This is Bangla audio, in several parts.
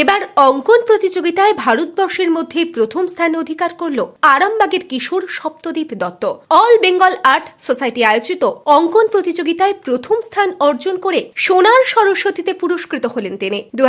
এবার অঙ্কন প্রতিযোগিতায় ভারতবর্ষের মধ্যে প্রথম স্থান অধিকার করল আরামবাগের কিশোর Saptadip Dutta. All Bengal art society আয়োজিত অঙ্কন প্রতিযোগিতায় প্রথম স্থান অর্জন করে সোনার সরস্বতীতে পুরস্কৃত হলেন তিনি। দু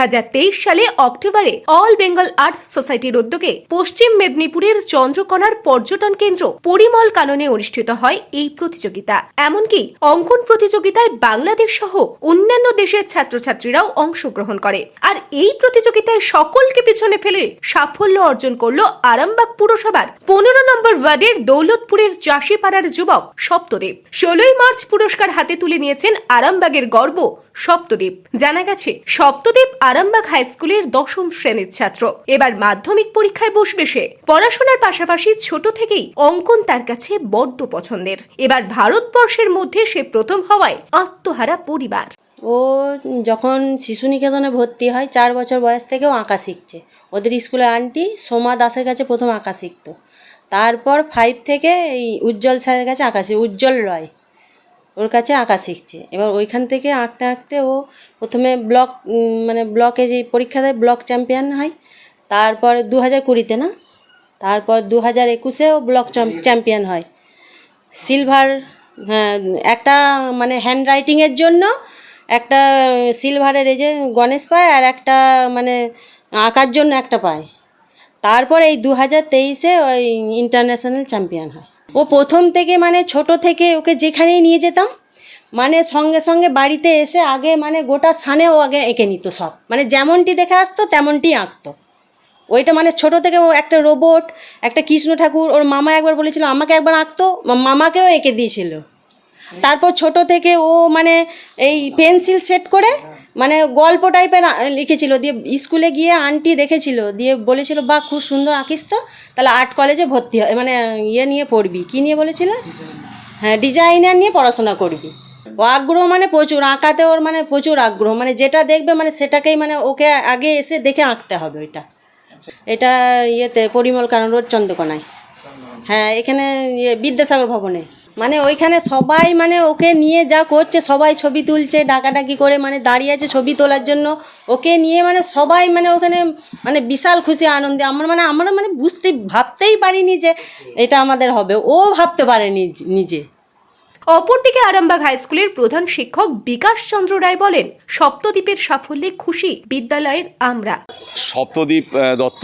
সালে অক্টোবরে অল বেঙ্গল আর্ট সোসাইটির উদ্যোগে পশ্চিম মেদিনীপুরের চন্দ্রকোনার পর্যটন কেন্দ্র পরিমল কাননে অনুষ্ঠিত হয় এই প্রতিযোগিতা। এমনকি অঙ্কন প্রতিযোগিতায় বাংলাদেশ সহ অন্যান্য দেশের ছাত্রছাত্রীরাও অংশগ্রহণ করে। আর এই প্রতিযোগিতায় সকলকে পিছনে ফেলে সাফল্য অর্জন করল আরামবাগ পুরসভার পনেরো নম্বর ওয়ার্ডের দৌলতপুরের চাষিপাড়ার যুবক সপ্তদেব ষোলোই মার্চ পুরস্কার হাতে তুলে নিয়েছেন আরামবাগের গর্ব সপ্তদ্বীপ জানা গেছে সপ্তদ্বীপ আরামবাগ হাই স্কুলের দশম শ্রেণির ছাত্র। এবার মাধ্যমিক পরীক্ষায় বসবে সে। পড়াশোনার পাশাপাশি ছোট থেকেই অঙ্কন তার কাছে বড্ড পছন্দের। এবার ভারতবর্ষের মধ্যে সে প্রথম হওয়ায় আত্মহারা পরিবার। ও যখন শিশু নিকেতনে ভর্তি হয়, চার বছর বয়স থেকেও আঁকা শিখছে। ওদের স্কুলের আন্টি সোমা দাসের কাছে প্রথম আঁকা শিখতো। তারপর ফাইভ থেকে এই উজ্জ্বল স্যারের কাছে আঁকা শিখ উজ্জ্বল রয় ওর কাছে আঁকা শিখছে। এবার ওইখান থেকে আঁকতে আঁকতে ও প্রথমে ব্লক মানে ব্লকে যে পরীক্ষা দেয় ব্লক চ্যাম্পিয়ন হয়। তারপর দু হাজার কুড়িতে না? তারপর দু হাজার একুশেও ব্লক চ্যাম্পিয়ন হয়। সিলভার হ্যাঁ একটা মানে হ্যান্ড রাইটিংয়ের জন্য একটা সিলভারের এই যে গণেশ পায় আর একটা মানে আঁকার জন্য একটা পায়। তারপর এই দু হাজার তেইশে ওই ইন্টারন্যাশনাল চ্যাম্পিয়ন হয়। ও প্রথম থেকে মানে ছোট থেকে ওকে যেখানেই নিয়ে যেতাম মানে সঙ্গে সঙ্গে বাড়িতে এসে আগে মানে গোটা সানে ও আগে এঁকে নিত সব। মানে যেমনটি দেখে আসতো, তেমনটি আঁকতো। ওইটা মানে ছোট থেকে ও একটা রোবট একটা কৃষ্ণ ঠাকুর, ওর মামা একবার বলেছিল, আমাকে একবার আঁকতো? মামাকেও এঁকে দিয়েছিল। তারপর ছোট থেকে ও মানে এই পেন্সিল সেট করে মানে গল্প টাইপের লিখেছিল। দিয়ে স্কুলে গিয়ে আন্টি দেখেছিল, দিয়ে বলেছিল বা খুব সুন্দর আঁকিস তো। তাহলে আর্ট কলেজে ভর্তি হয় মানে ইয়ে নিয়ে পড়বি। কী নিয়ে বলেছিল? হ্যাঁ ডিজাইনার নিয়ে পড়াশোনা করবি। ও আগ্রহ মানে প্রচুর, আঁকাতে ওর মানে প্রচুর আগ্রহ। মানে যেটা দেখবে মানে সেটাকেই মানে ওকে আগে এসে দেখে আঁকতে হবে ওইটা। এটা ইয়েতে, পরিমল কানন রোড চন্দ্রকোনায়। হ্যাঁ এখানে ইয়ে বিদ্যাসাগর ভবনে। মানে ওইখানে সবাই মানে ওকে নিয়ে যা করছে, সবাই ছবি তুলছে, ডাকাডাকি করে মানে দাঁড়িয়ে আছে ছবি তোলার জন্য। ওকে নিয়ে মানে সবাই মানে ওখানে মানে বিশাল খুশি, আনন্দে। আমরা মানে আমরা মানে বুঝতে, ভাবতেই পারিনি যে এটা আমাদের হবে। ও ভাবতে পারেনি নিজে। অপরদিকে আরামবাগ হাই স্কুলের প্রধান শিক্ষক বিকাশ চন্দ্র রায় বলেন, সপ্তদ্বীপের সাফল্যে খুশি বিদ্যালয়ের আমরা। সপ্তদ্বীপ দত্ত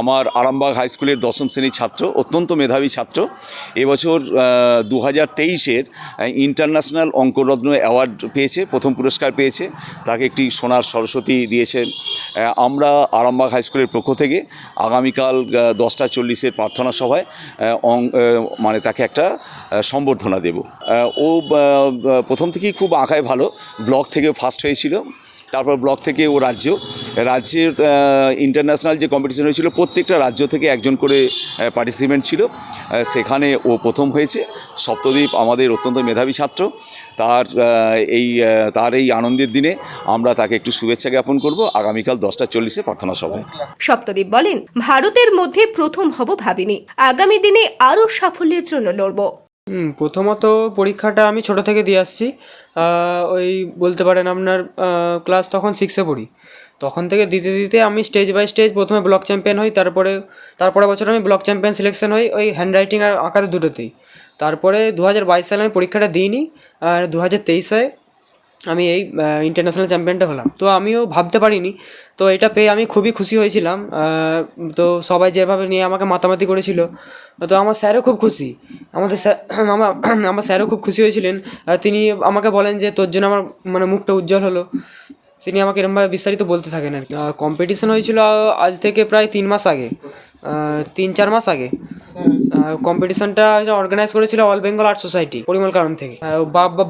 আমার আরামবাগ হাই স্কুলের দশম শ্রেণির ছাত্র, অত্যন্ত মেধাবী ছাত্র। এবছর দু হাজার তেইশের ইন্টারন্যাশনাল অঙ্করত্ন অ্যাওয়ার্ড পেয়েছে, প্রথম পুরস্কার পেয়েছে। তাকে একটি সোনার সরস্বতী দিয়েছেন। আমরা আরামবাগ হাই স্কুলের পক্ষ থেকে আগামীকাল দশটা চল্লিশের প্রার্থনা সভায় মানে তাকে একটা সম্বর্ধনা দেব। ও প্রথম থেকেই খুব আঁকায় ভালো, ব্লক থেকে ফার্স্ট হয়েছিল। তারপর ব্লক থেকে ও রাজ্য। রাজ্যের ইন্টারন্যাশনাল যে কম্পিটিশন হয়েছিল, প্রত্যেকটা রাজ্য থেকে একজন করে পার্টিসিপেন্ট ছিল। সেখানে ও প্রথম হয়েছে। সপ্তদ্বীপ আমাদের অত্যন্ত মেধাবী ছাত্র। তার এই তার এই আনন্দের দিনে আমরা তাকে একটু শুভেচ্ছা জ্ঞাপন করব। আগামীকাল দশটা চল্লিশে প্রার্থনা সভায়। সপ্তদ্বীপ বলেন, ভারতের মধ্যে প্রথম হব ভাবিনি। আগামী দিনে আরও সাফল্যের জন্য লড়ব। হুম, প্রথমত পরীক্ষাটা আমি ছোট থেকে দিয়ে আসছি। ওই বলতে পারেন আপনার ক্লাস তখন সিক্সে পড়ি। তখন থেকে দিতে দিতে আমি স্টেজ বাই স্টেজ প্রথমে ব্লক চ্যাম্পিয়ন হই, তারপরে তারপরে বছর আমি ব্লক চ্যাম্পিয়ন সিলেকশন হই ওই হ্যান্ড রাইটিং আর আঁকাতে দুটোতেই। তারপরে দু হাজার বাইশ সালে আমি পরীক্ষাটা দিইনি, আর দু হাজার তেইশে আমি এই ইন্টারন্যাশনাল চ্যাম্পিয়নটা হলাম। তো আমিও ভাবতে পারিনি। তো এটা পেয়ে আমি খুবই খুশি হয়েছিলাম। তো সবাই যেভাবে নিয়ে আমাকে মাতামাতি করেছিল, তো আমার স্যারও খুব খুশি। আমাদের স্যার আমার আমার স্যারও খুব খুশি হয়েছিলেন। তিনি আমাকে বলেন যে, তোর জন্য আমার মানে মুখটা উজ্জ্বল হলো। তিনি আমাকে এরমভাবে বিস্তারিত বলতে থাকেন আর কি। কম্পিটিশন হয়েছিল আজ থেকে প্রায় তিন মাস আগে। তিন, চার মাস আগে। কম্পিটিশনটা অর্গানাইজ করেছিল all Bengal art society Parimal কারণ থেকে।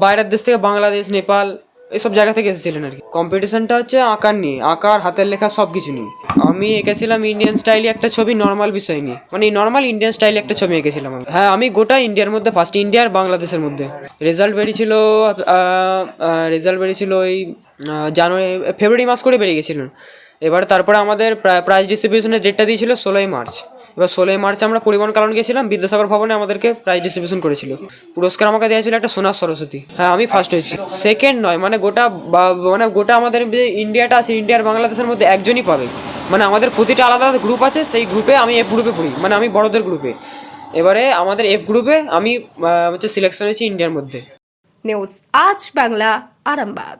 বাইরের দেশ থেকে বাংলাদেশ নেপাল এইসব জায়গা থেকে এসেছিলেন আর কি। কম্পিটিশনটা হচ্ছে আঁকার নিয়ে, আঁকার, হাতের লেখা সব কিছু নিয়ে। আমি এঁকেছিলাম ইন্ডিয়ান স্টাইলে একটা ছবি নর্মাল বিষয় নিয়ে। মানে নর্মাল ইন্ডিয়ান স্টাইলে একটা ছবি এঁকেছিলাম। হ্যাঁ আমি গোটা ইন্ডিয়ার মধ্যে ফার্স্ট ইন্ডিয়া আর বাংলাদেশের মধ্যে। রেজাল্ট বেরিয়েছিল রেজাল্ট বেরিয়েছিল ওই জানুয়ারি ফেব্রুয়ারি মাস করে বেরিয়ে গেছিলেন। এবার তারপরে আমাদের প্রাইজ ডিস্ট্রিবিউশনের ডেটটা দিয়েছিল ষোলোই মার্চ এবার ষোলোই মার্চে আমরা পরিবহন কারণ গেছিলাম বিদ্যাসাগর ভবনে আমাদেরকে প্রাইজ ডিস্ট্রিবিউশন করেছিল। পুরস্কার আমাকে দেওয়া ছিল একটা সোনার সরস্বতী। হ্যাঁ আমি ফার্স্ট হয়েছি। সেকেন্ড নয় মানে গোটা মানে গোটা আমাদের যে ইন্ডিয়াটা আছে, ইন্ডিয়ার বাংলাদেশের মধ্যে একজনই পাবে। মানে আমাদের প্রতিটা আলাদা আলাদা গ্রুপ আছে, সেই গ্রুপে আমি এফ গ্রুপে পড়ি। মানে আমি বড়দের গ্রুপে এবারে আমাদের এফ গ্রুপে আমি হচ্ছে সিলেকশন হয়েছি ইন্ডিয়ার মধ্যে। নিউজ আজ বাংলা, আরামবাগ।